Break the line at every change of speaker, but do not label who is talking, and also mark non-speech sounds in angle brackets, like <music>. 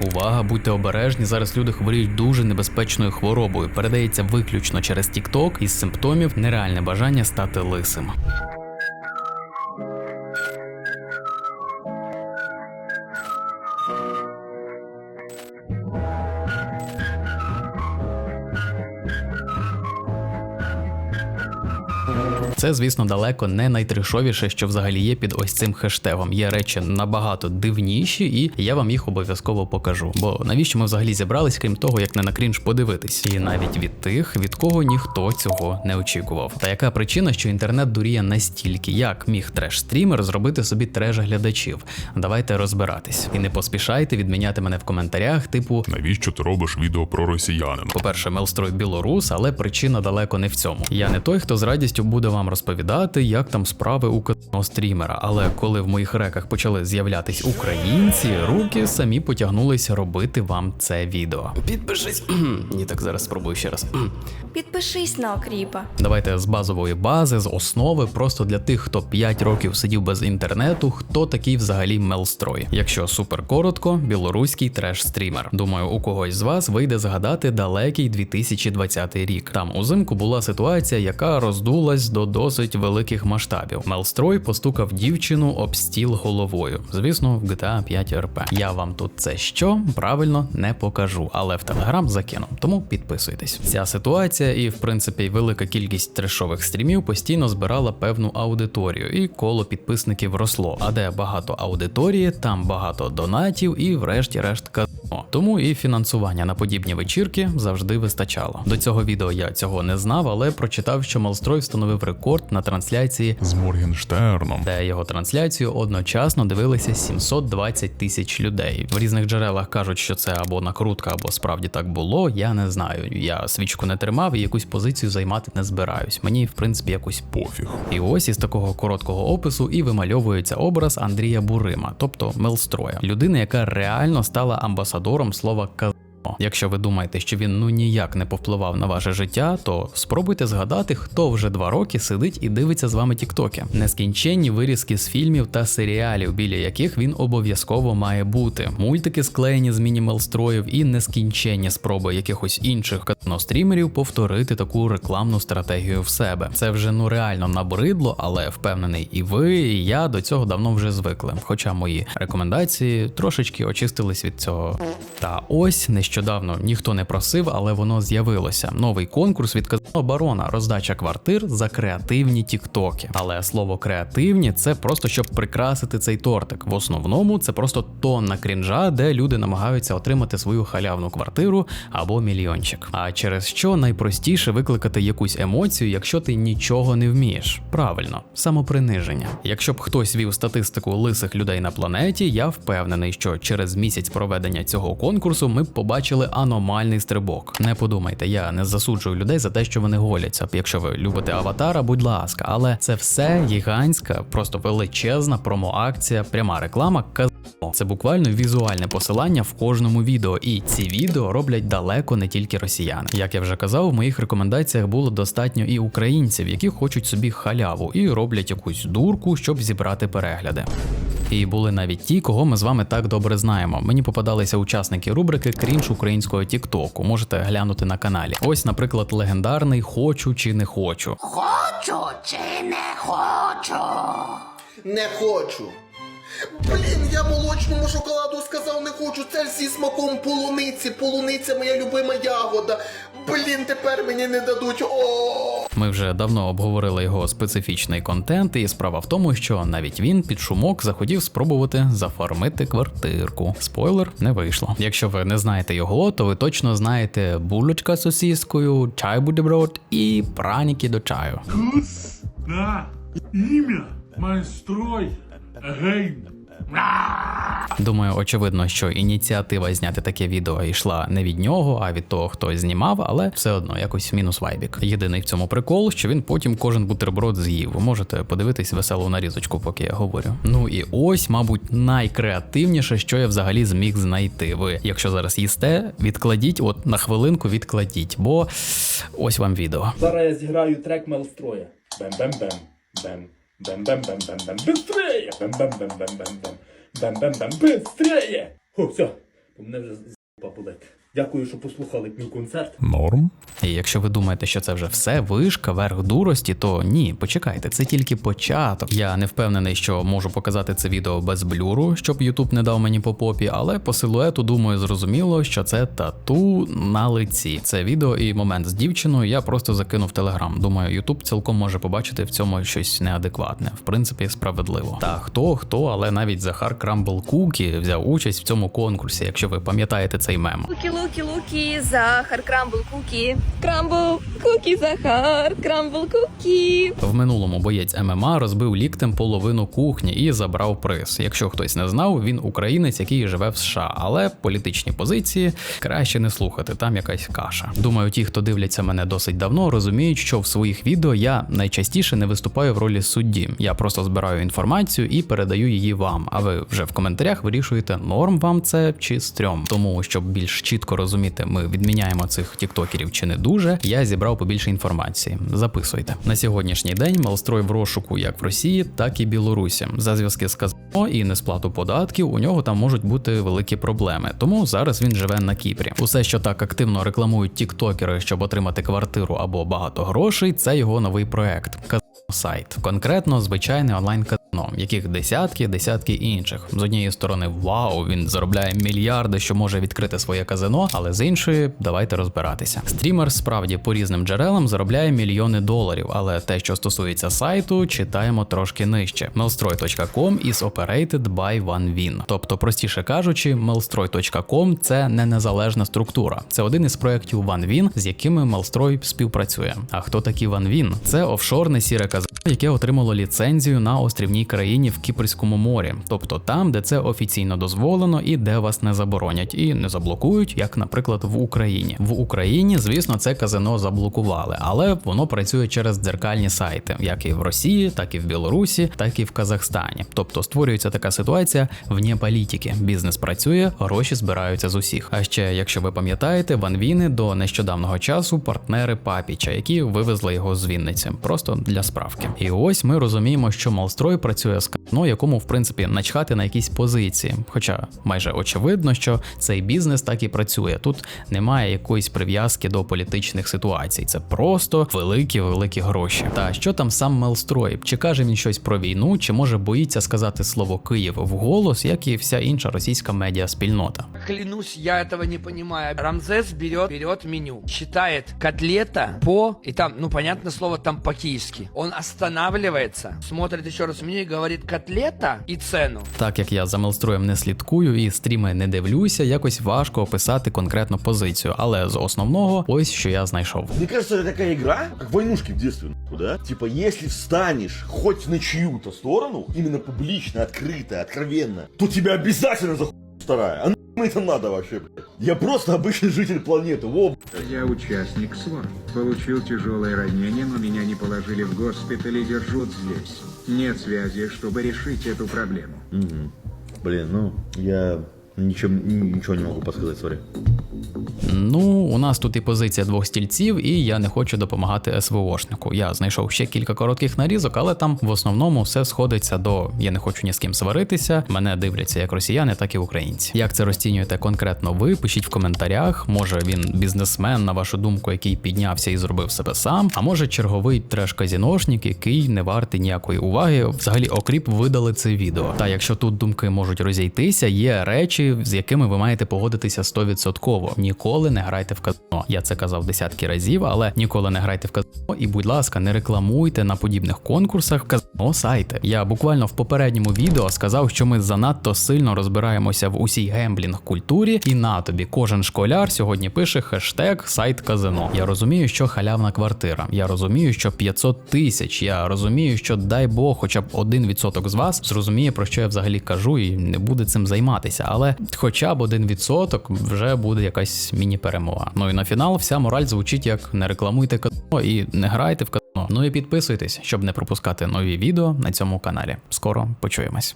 Увага, будьте обережні. Зараз люди хворіють дуже небезпечною хворобою. Передається виключно через TikTok із симптомів нереальне бажання стати лисим. Це, звісно, далеко не найтрешовіше, що взагалі є під ось цим хештегом. Є речі набагато дивніші, і я вам їх обов'язково покажу. Бо навіщо ми взагалі зібрались, крім того, як не на крінж подивитись, і навіть від тих, від кого ніхто цього не очікував. Та яка причина, що інтернет дуріє настільки, як міг треш-стрімер зробити собі треш глядачів? Давайте розбиратись. І не поспішайте відміняти мене в коментарях, типу.
Навіщо ти робиш відео про росіянина?
По-перше, Мелстрой білорус, але причина далеко не в цьому. Я не той, хто з радістю буде вам розповідати, як там справи у казаного стрімера. Але коли в моїх реках почали з'являтись українці, руки самі потягнулися робити вам це відео. Підпишись. <clears throat> Ні, так зараз спробую ще раз. <clears throat>
Підпишись на окріпа.
Давайте з базової бази, з основи, просто для тих, хто 5 років сидів без інтернету, хто такий взагалі Мелстрой. Якщо супер коротко, білоруський треш-стрімер. Думаю, у когось з вас вийде згадати далекий 2020 рік. Там узимку була ситуація, яка роздулась до досить великих масштабів. Мелстрой постукав дівчину об стіл головою. Звісно, в GTA 5 RP. Я вам тут це що правильно не покажу, але в телеграм закину. Тому підписуйтесь. Ця ситуація і, в принципі, велика кількість трешових стрімів постійно збирала певну аудиторію, і коло підписників росло. А де багато аудиторії, там багато донатів і, врешті-решт, казно. Тому і фінансування на подібні вечірки завжди вистачало. До цього відео я цього не знав, але прочитав, що Малстрой встановив рекорд на трансляції
З Моргенштерном.
де його трансляцію одночасно дивилися 720 тисяч людей. В різних джерелах кажуть, що це або накрутка, або справді так було. Я не знаю. Я свічку не тримав і якусь позицію займати не збираюсь. Мені, в принципі, якось
Пофіг.
і ось із такого короткого опису і вимальовується образ Андрія Бурима, тобто Мелстроя, людини, яка реально стала амбасадором слова казно. Якщо ви думаєте, що він ну ніяк не повпливав на ваше життя, то спробуйте згадати, хто вже два роки сидить і дивиться з вами тіктоки. Нескінченні вирізки з фільмів та серіалів, біля яких він обов'язково має бути. Мультики склеєні з мінімал-строїв і нескінченні спроби якихось інших казано-стрімерів повторити таку рекламну стратегію в себе. Це вже ну реально набридло, але впевнений, і ви, і я до цього давно вже звикли. Хоча мої рекомендації трошечки очистились від цього. Та ось нещодавно ніхто не просив, але воно з'явилося. Новий конкурс від казано барона, роздача квартир за креативні тіктоки. Але слово креативні це просто щоб прикрасити цей тортик. В основному це просто тонна крінжа, де люди намагаються отримати свою халявну квартиру або мільйончик. А через що найпростіше викликати якусь емоцію, якщо ти нічого не вмієш. Правильно, самоприниження. Якщо б хтось вів статистику лисих людей на планеті, я впевнений, що через місяць проведення цього конкурсу ми б побачили аномальний стрибок. Не подумайте, я не засуджую людей за те, що вони голяться. Якщо ви любите аватара, будь ласка, але це все гігантська, просто величезна промоакція, пряма реклама. Це буквально візуальне посилання в кожному відео, і ці відео роблять далеко не тільки росіяни. Як я вже казав, в моїх рекомендаціях було достатньо і українців, які хочуть собі халяву і роблять якусь дурку, щоб зібрати перегляди. І були навіть ті, кого ми з вами так добре знаємо. Мені попадалися учасники рубрики Крінж українського Тіктоку. Можете глянути на каналі. Ось, наприклад, легендарний Хочу чи не хочу.
Хочу чи не хочу?
Не хочу. Блін, я молочному шоколаду сказав не хочу. Це зі смаком полуниці. Полуниця моя любима ягода. Блін, тепер мені не дадуть. О.
Ми вже давно обговорили його специфічний контент, і справа в тому, що навіть він під шумок захотів спробувати зафармити квартирку. Спойлер не вийшло. Якщо ви не знаєте його, то ви точно знаєте булочка з сосіскою, чай бутерброд і праніки до чаю.
Имя, майстрой, гей.
Думаю, очевидно, що ініціатива зняти таке відео йшла не від нього, а від того, хто знімав, але все одно якось мінус вайбік. Єдиний в цьому прикол, що він потім кожен бутерброд з'їв. Ви можете подивитись веселу нарізочку, поки я говорю. Ну і ось, мабуть, найкреативніше, що я взагалі зміг знайти. Ви, якщо зараз їсте, відкладіть, от на хвилинку відкладіть, бо ось вам відео.
Зараз я зіграю трек Мелстроя. Бем-бем-бем. Бем. Бем-бем-бем-бем-бем. Быстрее! Бэм-бэм-бэм-бэм-бэм-бэм. Бэм-бэм-бэм. Быстрее! Фу, все. У мене вже з***а папулет. Дякую, що послухали мій концерт.
Норм?
І якщо ви думаєте, що це вже все вишка, верх дурості, то ні, почекайте, це тільки початок. Я не впевнений, що можу показати це відео без блюру, щоб Ютуб не дав мені по попі, але по силуету думаю, зрозуміло, що це тату на лиці. Це відео і момент з дівчиною я просто закинув в телеграм. Думаю, Ютуб цілком може побачити в цьому щось неадекватне, в принципі, справедливо. Та хто хто, але навіть Захар Крамбл Кукі взяв участь в цьому конкурсі, якщо ви пам'ятаєте цей мем.
Луки, луки, луки, Захар, крамбл, куки. Крамбл, куки, Захар, крамбл, куки.
В минулому боєць ММА розбив ліктем половину кухні і забрав приз. Якщо хтось не знав, він українець, який живе в США, але політичні позиції краще не слухати. Там якась каша. Думаю, ті, хто дивляться мене досить давно, розуміють, що в своїх відео я найчастіше не виступаю в ролі судді. Я просто збираю інформацію і передаю її вам. А ви вже в коментарях вирішуєте, норм вам це чи стрьом. Тому щоб більш чітко розуміти, ми відміняємо цих тіктокерів чи не дуже. Я зібрав побільше інформації. Записуйте на сьогоднішній день Мелстрой в розшуку як в Росії, так і Білорусі. За зв'язки з казино і несплату податків у нього там можуть бути великі проблеми. Тому зараз він живе на Кіпрі. Усе, що так активно рекламують тіктокери, щоб отримати квартиру або багато грошей, це його новий проект. Сайт, конкретно звичайне онлайн казино, яких десятки, десятки інших. З однієї сторони, вау, він заробляє мільярди, що може відкрити своє казино, але з іншої, давайте розбиратися. Стрімер справді по різним джерелам заробляє мільйони доларів, але те, що стосується сайту, читаємо трошки нижче. Melstroy.com is operated by OneWin. Тобто, простіше кажучи, Melstroy.com – це не незалежна структура. Це один із проєктів OneWin, з якими Melstroy співпрацює. А хто такий OneWin? Це офшорне сіре казино, яке отримало ліцензію на острівній країні в Кіпрському морі, тобто там, де це офіційно дозволено і де вас не заборонять і не заблокують, як, наприклад, в Україні. В Україні, звісно, це казино заблокували, але воно працює через дзеркальні сайти, як і в Росії, так і в Білорусі, так і в Казахстані. Тобто створюється така ситуація вне політики. Бізнес працює, гроші збираються з усіх. А ще, якщо ви пам'ятаєте, Ванвіни до нещодавнього часу партнери Папіча, які вивезли його з Вінниці, просто для справки. І ось ми розуміємо, що Малстрой працює з казино, якому в принципі начхати на якісь позиції. Хоча майже очевидно, що цей бізнес так і працює. Тут немає якоїсь прив'язки до політичних ситуацій. Це просто великі великі гроші. Та що там сам Мелстрой? Чи каже він щось про війну, чи може боїться сказати слово Київ вголос, як і вся інша російська медіаспільнота?
Клянусь, я этого не понимаю. Рамзес берет, берет меню, считает котлета по, и там, ну, понятное слово, там по-киевски. Он останавливается, смотрит еще раз меню и говорит котлета и цену.
Так як я за Мелстроєм не слідкую і стріми не дивлюся, якось важко описати конкретну позицію. Але з основного, ось що я знайшов.
Мне кажется, це така игра, как войнушки в детстве, да? Типа, если встанешь хоть на чью-то сторону, именно публично, открыто, откровенно, то тебя обязательно за вторая. А нахуй это надо вообще, блядь? Я просто обычный житель планеты, во,
Я участник СВО. Получил тяжелое ранение, но меня не положили в госпиталь и держат здесь. Нет связи, чтобы решить эту проблему.
Блин, ну, я ничем, ничего не могу подсказать, сори.
Ну, у нас тут і позиція двох стільців, і я не хочу допомагати СВОшнику. Я знайшов ще кілька коротких нарізок, але там в основному все сходиться до я не хочу ні з ким сваритися. Мене дивляться як росіяни, так і українці. Як це розцінюєте конкретно ви? Пишіть в коментарях. Може він бізнесмен, на вашу думку, який піднявся і зробив себе сам. А може черговий треш-казіношник, який не вартий ніякої уваги. Взагалі, окріп видали це відео. Та якщо тут думки можуть розійтися, є речі, з якими ви маєте погодитися 100%. Ніколи не грайте в казино. Я це казав десятки разів, але ніколи не грайте в казино. І, будь ласка, не рекламуйте на подібних конкурсах казино сайти. Я буквально в попередньому відео сказав, що ми занадто сильно розбираємося в усій гемблінг культурі, і на тобі кожен школяр сьогодні пише хештег сайт казино. Я розумію, що халявна квартира. Я розумію, що 500 тисяч. Я розумію, що дай Бог, хоча б один відсоток з вас зрозуміє, про що я взагалі кажу, і не буде цим займатися. Але хоча б один відсоток вже буде якась міні-перемога. Ну і на фінал вся мораль звучить як не рекламуйте казино і не грайте в казино. Ну і підписуйтесь, щоб не пропускати нові відео на цьому каналі. Скоро почуємось.